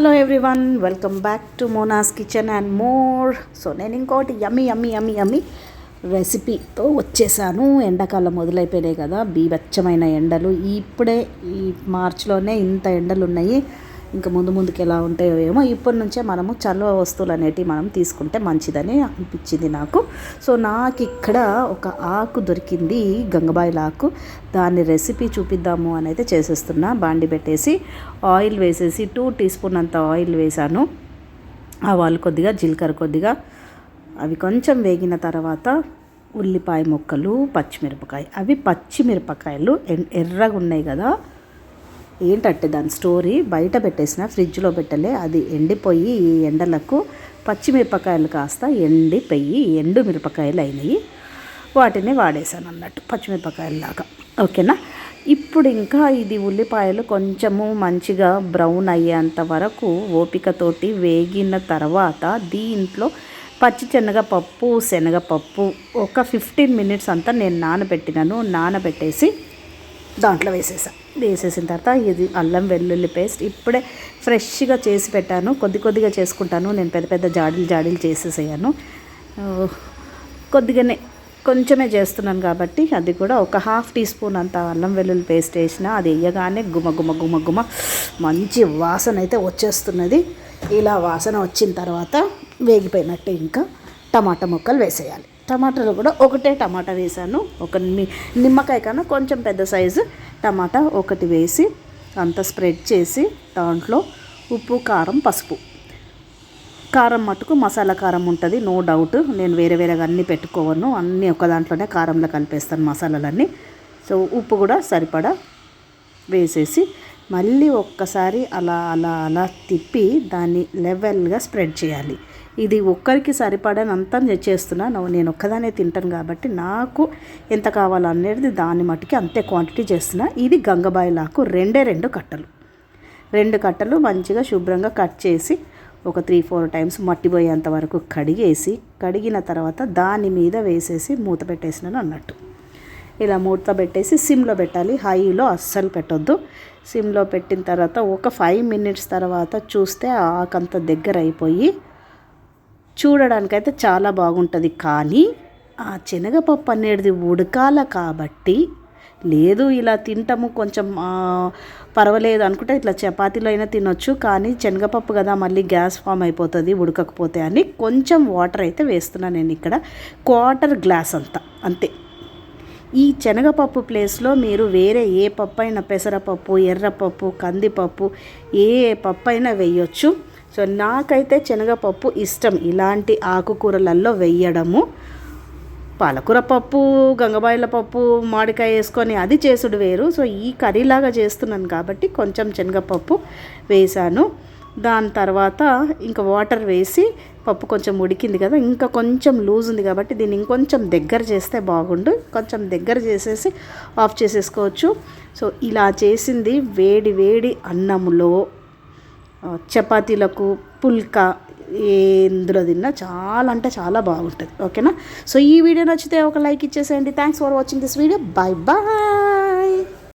Hello everyone welcome back to Mona's kitchen and more so నేను ఇంకోటి yummy yummy yummy yummy రెసిపీతో వచ్చేసాను. ఎండాకాలం మొదలైపోయినాయి కదా బీభత్సమైన ఎండలు. ఇప్పుడే ఈ మార్చిలోనే ఇంత ఎండలు ఉన్నాయి ఇంకా ముందు ముందుకు ఎలా ఉంటాయో ఏమో ఇప్పటి నుంచే మనము చల్వ వస్తువులు అనేటివి మనం తీసుకుంటే మంచిదని అనిపించింది నాకు. సో నాకు ఇక్కడ ఒక ఆకు దొరికింది గంగబాయిల ఆకు. దాన్ని రెసిపీ చూపిద్దాము అని అయితే చేసేస్తున్నా. బాండి పెట్టేసి ఆయిల్ వేసేసి టూ టీ స్పూన్ అంత ఆయిల్ వేసాను. ఆవాలు కొద్దిగా జీలకర్ర కొద్దిగా అవి కొంచెం వేగిన తర్వాత ఉల్లిపాయ ముక్కలు పచ్చిమిరపకాయ. అవి పచ్చిమిరపకాయలు ఎర్రగా ఉన్నాయి కదా. ఏంటంటే దాని స్టోరీ బయట పెట్టేసిన ఫ్రిడ్జ్లో పెట్టలే అది ఎండిపోయి ఈ ఎండలకు పచ్చిమిరపకాయలు కాస్త ఎండిపోయి ఎండు మిరపకాయలు అయినాయి. వాటిని వాడేసాను అన్నట్టు పచ్చిమిరపకాయలలాగా. ఓకేనా? ఇప్పుడు ఇంకా ఇది ఉల్లిపాయలు కొంచెము మంచిగా బ్రౌన్ అయ్యేంత వరకు ఓపికతోటి వేగిన తర్వాత దీంట్లో పచ్చి శనగపప్పు శనగపప్పు ఒక ఫిఫ్టీన్ మినిట్స్ అంతా నేను నానబెట్టినాను. నానబెట్టేసి దాంట్లో వేసేసా. వేసేసిన తర్వాత ఇది అల్లం వెల్లుల్లి పేస్ట్ ఇప్పుడే ఫ్రెష్గా చేసి పెట్టాను. కొద్ది కొద్దిగా చేసుకుంటాను. నేను పెద్ద పెద్ద జాడీలు జాడీలు చేసేసాను కొద్దిగానే కొంచెమే చేస్తున్నాను కాబట్టి అది కూడా ఒక హాఫ్ టీ స్పూన్ అంత అల్లం వెల్లుల్లి పేస్ట్ వేసిన. అది వేయగానే గుమ గుమ గుమ గుమ మంచి వాసన అయితే వచ్చేస్తున్నది. ఇలా వాసన వచ్చిన తర్వాత వేగిపోయినట్టే ఇంకా టమాటా ముక్కలు వేసేయాలి. టమాటాలు కూడా ఒకటే టమాటా వేసాను ఒక నిమ్మకాయ కన్నా కొంచెం పెద్ద సైజు టమాటా ఒకటి వేసి అంతా స్ప్రెడ్ చేసి దాంట్లో ఉప్పు కారం పసుపు. కారం మటుకు మసాలా కారం ఉంటుంది నో డౌట్. నేను వేరే వేరేగా అన్నీ పెట్టుకోవను. అన్నీ ఒక దాంట్లోనే కారంలో కలిపేస్తాను మసాలాలన్నీ. సో ఉప్పు కూడా సరిపడా వేసేసి మళ్ళీ ఒక్కసారి అలా అలా అలా తిప్పి దాన్ని లెవెల్గా స్ప్రెడ్ చేయాలి. ఇది ఒక్కరికి సరిపడనంత నేను నేను ఒక్కదానే తింటాను కాబట్టి నాకు ఎంత కావాలనేది దాన్ని మట్టుకి అంతే క్వాంటిటీ చేస్తున్నా. ఇది గంగబాయిలాకు రెండే రెండు కట్టలు. రెండు కట్టలు మంచిగా శుభ్రంగా కట్ చేసి ఒక త్రీ ఫోర్ టైమ్స్ మట్టిపోయేంత వరకు కడిగేసి కడిగిన తర్వాత దాని మీద వేసేసి మూత పెట్టేసినాను అన్నట్టు. ఇలా మూత పెట్టేసి సిమ్లో పెట్టాలి. హైలో అస్సలు పెట్టొద్దు. సిమ్లో పెట్టిన తర్వాత ఒక ఫైవ్ మినిట్స్ తర్వాత చూస్తే ఆకంత దగ్గర అయిపోయి చూడడానికైతే చాలా బాగుంటుంది. కానీ ఆ శనగపప్పు అనేది ఉడకాల కాబట్టి లేదు ఇలా తింటాము కొంచెం పర్వాలేదు అనుకుంటే ఇట్లా చపాతీలో అయినా తినొచ్చు. కానీ శనగపప్పు కదా మళ్ళీ గ్యాస్ ఫామ్ అయిపోతుంది ఉడకకపోతే అని కొంచెం వాటర్ అయితే వేస్తున్నాను నేను ఇక్కడ. క్వార్టర్ గ్లాస్ అంతా అంతే. ఈ శనగపప్పు ప్లేస్లో మీరు వేరే ఏ పప్పు అయినా పెసరపప్పు ఎర్రపప్పు కందిపప్పు ఏ పప్పు అయినా వేయొచ్చు. సో నాకైతే శనగపప్పు ఇష్టం. ఇలాంటి ఆకుకూరలలో వేయడము. పాలకూర పప్పు గంగబాయిల పప్పు మామిడికాయ వేసుకొని అది చేసుడు వేరు. సో ఈ కర్రీలాగా చేస్తున్నాను కాబట్టి కొంచెం శనగపప్పు వేసాను దాని తర్వాత ఇంకా వాటర్ వేసి పప్పు కొంచెం ఉడికింది కదా ఇంకా కొంచెం లూజ్ ఉంది కాబట్టి దీన్ని ఇంకొంచెం దగ్గర చేస్తే బాగుండు. కొంచెం దగ్గర చేసేసి ఆఫ్ చేసేసుకోవచ్చు. సో ఇలా చేసింది వేడి వేడి అన్నంలో. చపాతీలకు పుల్కా ఇందులో తిన్నా చాలా అంటే చాలా బాగుంటుంది. ఓకేనా? సో ఈ వీడియో నచ్చితే ఒక లైక్ ఇచ్చేసేయండి. Thanks for watching this video bye bye